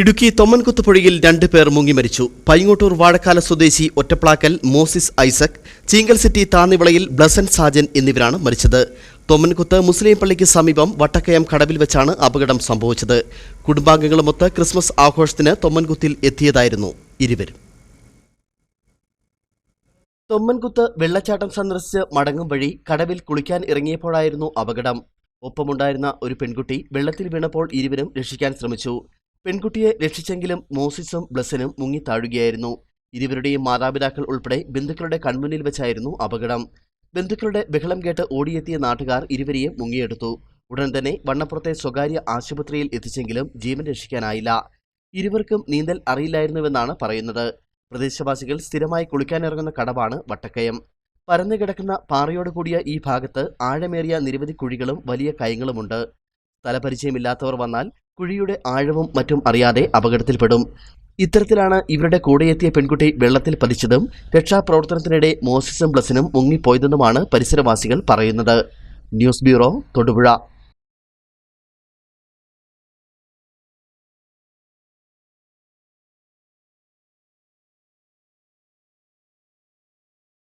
ഇടുക്കി തൊമ്മൻകുത്ത് പുഴയിൽ രണ്ട് പേർ മുങ്ങി മരിച്ചു. പൈങ്ങോട്ടൂർ വാഴക്കാല സ്വദേശി Ottaplakkal Moses Isaac Cheenkal city താന്നിവിളയിൽ Blessan Sajan എന്നിവരാണ് മരിച്ചത്. തൊമ്മൻകുത്ത് മുസ്ലിം പള്ളിക്ക് സമീപം വട്ടക്കയം കടവിൽ വെച്ചാണ് അപകടം സംഭവിച്ചത്. കുടുംബാംഗങ്ങളുമൊത്ത് ക്രിസ്മസ് ആഘോഷത്തിന് തൊമ്മൻകുത്തിൽ എത്തിയതായിരുന്നു ഇരുവരും. തൊമ്മൻകുത്ത് വെള്ളച്ചാട്ടം സന്ദർശിച്ച് മടങ്ങും വഴി കടവിൽ കുളിക്കാൻ ഇറങ്ങിയപ്പോഴായിരുന്നു അപകടം. ഒപ്പമുണ്ടായിരുന്ന ഒരു പെൺകുട്ടി വെള്ളത്തിൽ വീണപ്പോൾ ഇരുവരും രക്ഷിക്കാൻ ശ്രമിച്ചു. പെൺകുട്ടിയെ രക്ഷിച്ചെങ്കിലും മോസിസും ബ്ലസനും മുങ്ങി താഴുകയായിരുന്നു. ഇരുവരുടെയും മാതാപിതാക്കൾ ഉൾപ്പെടെ ബന്ധുക്കളുടെ കൺമുന്നിൽ വെച്ചായിരുന്നു അപകടം. ബന്ധുക്കളുടെ ബഹളം കേട്ട് ഓടിയെത്തിയ നാട്ടുകാർ ഇരുവരെയും മുങ്ങിയെടുത്തു. ഉടൻ തന്നെ വണ്ണപ്പുറത്തെ സ്വകാര്യ ആശുപത്രിയിൽ എത്തിച്ചെങ്കിലും ജീവൻ രക്ഷിക്കാനായില്ല. ഇരുവർക്കും നീന്തൽ അറിയില്ലായിരുന്നുവെന്നാണ് പറയുന്നത്. പ്രദേശവാസികൾ സ്ഥിരമായി കുളിക്കാനിറങ്ങുന്ന കടവാണ് വട്ടക്കയം. പരന്നു കിടക്കുന്ന പാറയോട് കൂടിയ ഈ ഭാഗത്ത് ആഴമേറിയ നിരവധി കുഴികളും വലിയ കയങ്ങളുമുണ്ട്. സ്ഥലപരിചയമില്ലാത്തവർ വന്നാൽ കുഴിയുടെ ആഴവും മറ്റും അറിയാതെ അപകടത്തിൽപ്പെടും. ഇത്തരത്തിലാണ് ഇവരുടെ കൂടെയെത്തിയ പെൺകുട്ടി വെള്ളത്തിൽ പതിച്ചതും രക്ഷാപ്രവർത്തനത്തിനിടെ മോസിസും ബ്ലസിനും മുങ്ങിപ്പോയതെന്നുമാണ് പരിസരവാസികൾ പറയുന്നത്. News bureau Thodupuzha.